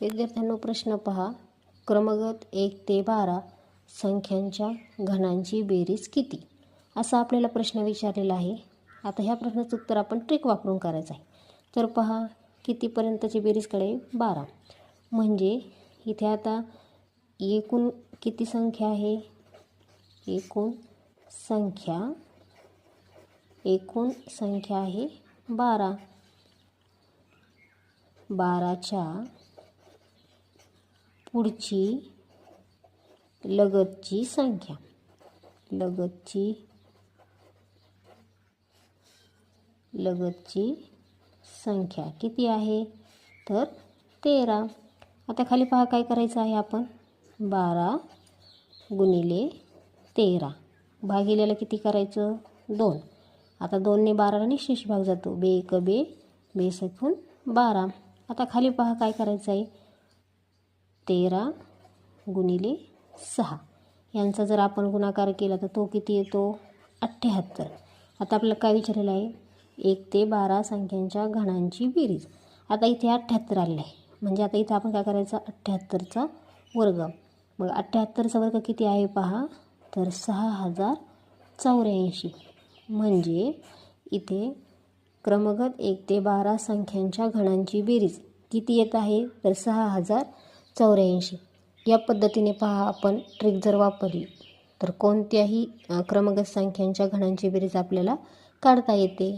विद्यार्थ्यांनो प्रश्न पहा. क्रमगत एक ते बारा संख्यांच्या घनांची बेरीज किती? असा आपल्याला प्रश्न विचारलेला आहे. आता ह्या प्रश्नाचं उत्तर आपण ट्रिक वापरून करायचं आहे. तर पहा कितीपर्यंतची बेरीज कळेल? बारा. म्हणजे इथे आता एकूण किती संख्या आहे? एकूण संख्या एकूण संख्या आहे बारा. बाराच्या पुढची लगतची संख्या. लगतची लगतची संख्या किती आहे? तर तेरा. आता खाली पहा काय करायचं आहे आपण? बारा गुणिले तेरा. भागिलेला किती करायचं? दोन. आता दोनने बाराला निशेष भाग जातो. बे एक बे बे सकून बारा. आता खाली पहा काय करायचं आहे? तेरा गुणिले सहा. यांचा जर आपण गुणाकार केला तर तो किती येतो? अठ्ठ्याहत्तर. आता आपल्याला काय विचारलेलं आहे? एक ते बारा संख्यांच्या घणांची बेरीज. आता इथे अठ्ठ्याहत्तर आलेलं आहे. म्हणजे आता इथं आपण काय करायचं? अठ्ठ्याहत्तरचा वर्ग. मग अठ्ठ्याहत्तरचा वर्ग किती आहे पहा? तर सहा हजार चौऱ्याऐंशी. म्हणजे इथे क्रमगत एक ते बारा संख्यांच्या घणांची बेरीज किती येत आहे? तर सहा हजार चौऱ्याऐंशी. या पद्धतीने पहा आपण ट्रिक जर वापरली तर कोणत्याही क्रमगत संख्यांच्या घणांची बेरीज आपल्याला काढता येते.